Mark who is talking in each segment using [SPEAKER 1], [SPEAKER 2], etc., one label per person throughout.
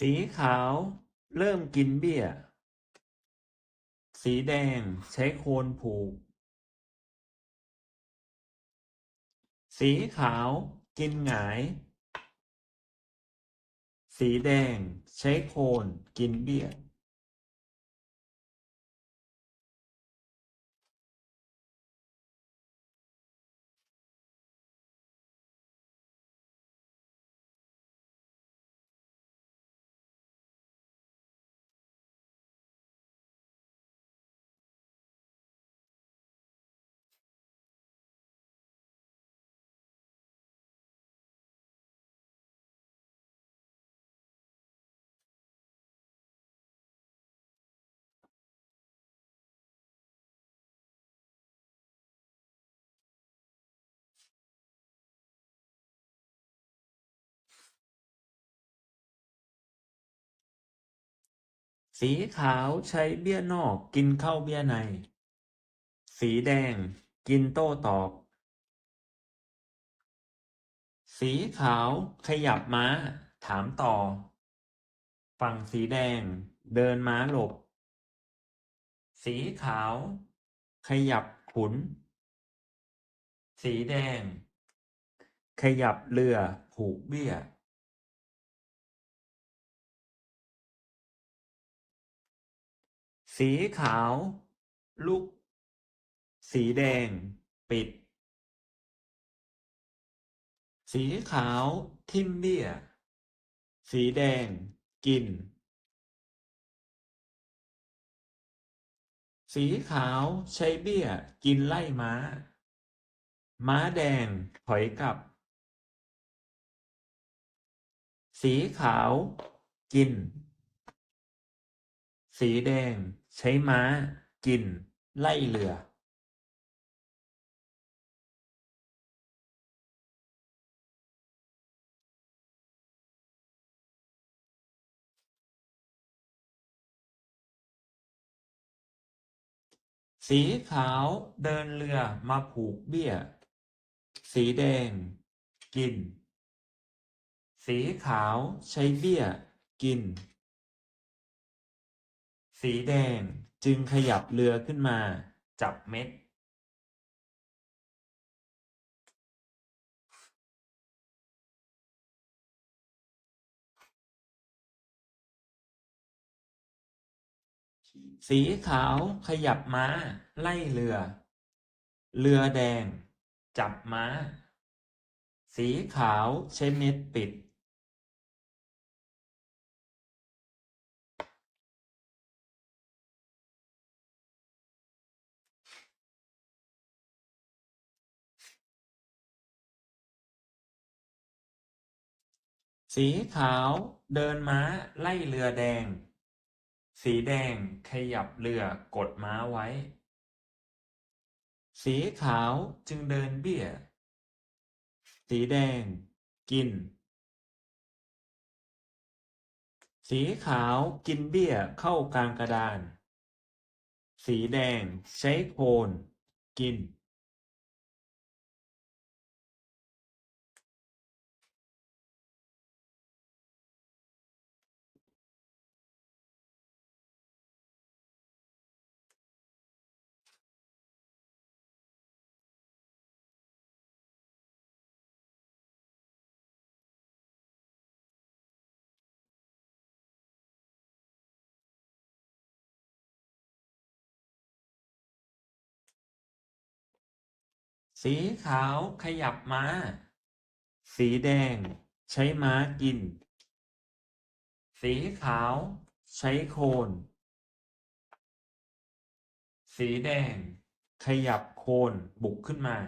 [SPEAKER 1] สีขาวเริ่มกินเบี้ย สีแดงใช้โคนผูก สีขาวกินหงาย สีแดงใช้โคนกินเบี้ย สีขาวใช้เบี้ยนอกกินเข้าเบี้ยใน สีแดงกินโต้ตอบ สีขาวขยับม้า ถามต่อ ฝั่งสีแดงเดินม้าหลบ สีขาว ขยับขุน สีแดง ขยับเรือผูกเบี้ย สีขาว ลุก สีแดง ปิด สีขาวทิ่มเบี้ย สีแดง กิน สีขาวใช้เบี้ย กินไล่ม้า ม้าแดงถอยกลับ สีขาว กิน สีแดง ใช้ม้า กิน ไล่เรือสีขาวเดินเรือมาผูกเบี้ย สีแดง กิน สีขาวใช้เบี้ย กิน สีแดงจึงขยับเรือขึ้นมา จับเม็ด สีขาวขยับม้า ไล่เรือ เรือแดง จับม้า สีขาวใช้เม็ดปิด สีขาวเดินม้าไล่เรือแดง สีแดงขยับเรือกดม้าไว้ สีขาวจึงเดินเบี้ย สีแดงกิน สีขาวกินเบี้ยเข้ากลางกระดาน สีแดงใช้โคนกิน สีขาวขยับม้า สีแดงใช้ม้ากิน สีขาวใช้โคน สีแดงขยับโคนบุกขึ้นมา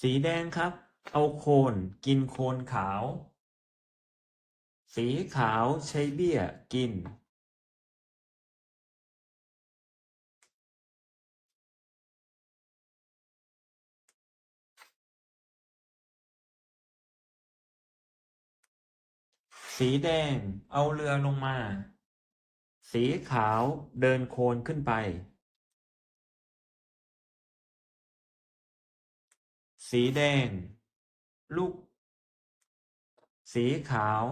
[SPEAKER 1] สีแดงครับ เอาโคนกินโคนขาว สีขาวใช้เบี้ยกิน สีแดง เอาเรือลงมา สีขาวเดินโคนขึ้นไป สีแดงลุกสีขาว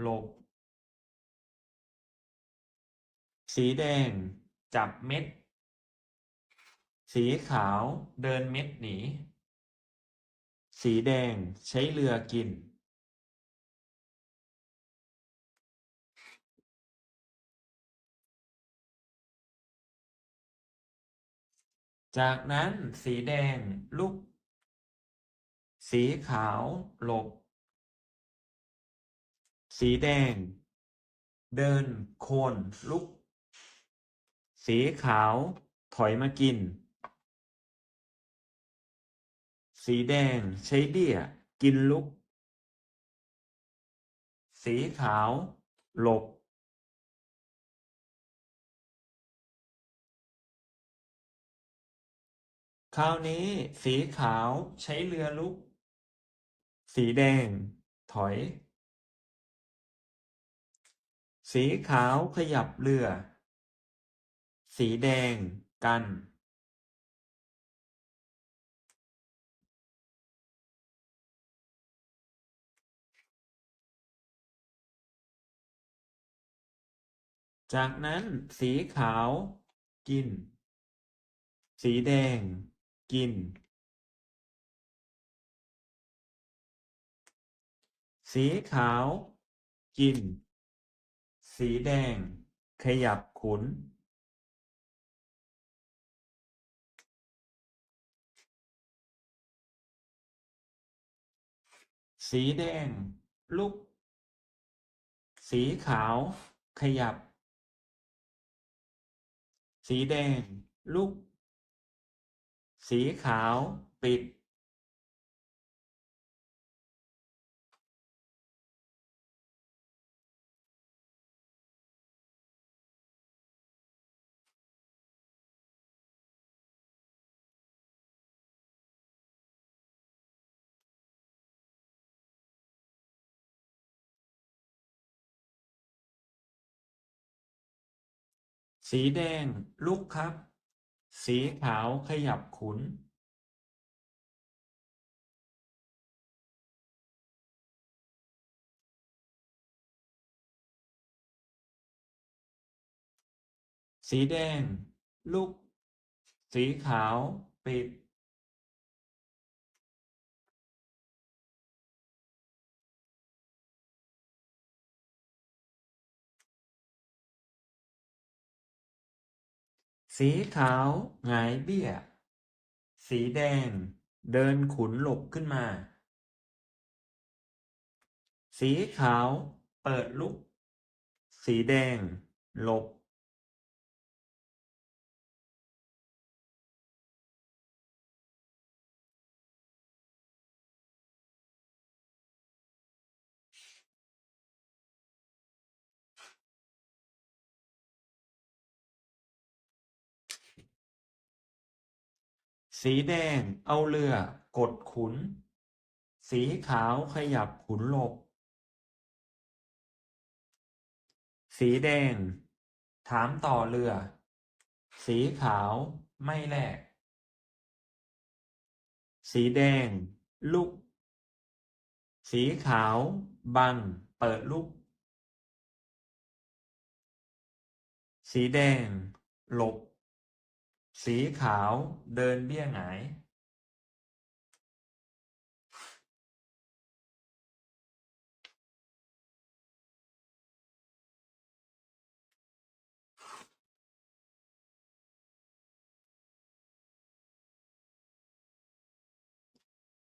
[SPEAKER 1] หลบ สีแดง จับเม็ด สีขาวเดินเม็ดหนี สีแดงใช้เรือกิน จากนั้นสีแดงลุก สีขาวหลบ สีแดง เดินโคนลุก สีขาวถอยมากิน สีแดงใช้เบี้ยกินลุก สีขาวหลบ คราวนี้สีขาวใช้เรือลุก สีแดง ถอย สีขาวขยับเรือ สีแดงกัน จากนั้นสีขาวกิน สีแดง กิน สีขาว กิน สีแดง ขยับขุน สีแดง ลุก สีขาว ขยับ สีแดง ลุก สีขาวปิด สีแดงลุกครับ สีขาวขยับขุนสีแดง ลุก สีขาว ปิด สีขาวหงายเบี้ย สีแดง เดินขุนหลบขึ้นมา สีขาว เปิดลุก สีแดง หลบ สีแดงเอาเรือกดขุน สีขาวขยับขุนหลบ สีแดง ถามต่อเรือ สีขาวไม่แลก สีแดง ลุก สีขาว บัง เปิดลุก สีแดง หลบ สีขาวเดินเบี้ยหงาย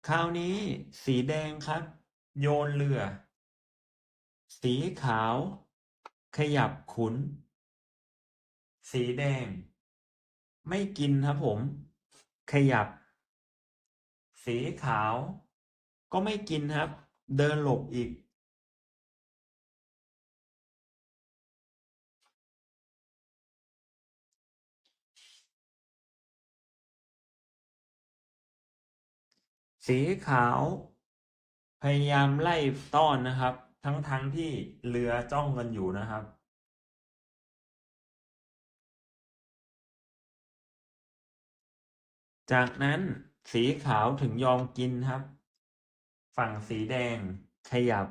[SPEAKER 1] คราวนี้สีแดงครับ โยนเรือ สีขาว ขยับขุน สีแดง ไม่กินครับผม ขยับ สีขาว ก็ไม่กินครับ เดินหลบอีก สีขาว พยายามไล่ต้อนนะครับ ทั้งๆทที่เรือจ้องกันอยู่นะครับ จากนั้นสีขาวถึงยอมกินครับ ฝั่งสีแดงขยับ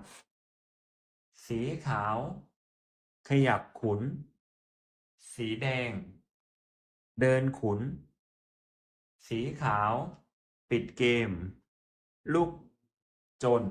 [SPEAKER 1] สีขาว ขยับขุน สีแดง เดินขุน สีขาว ปิดเกม ลูกจน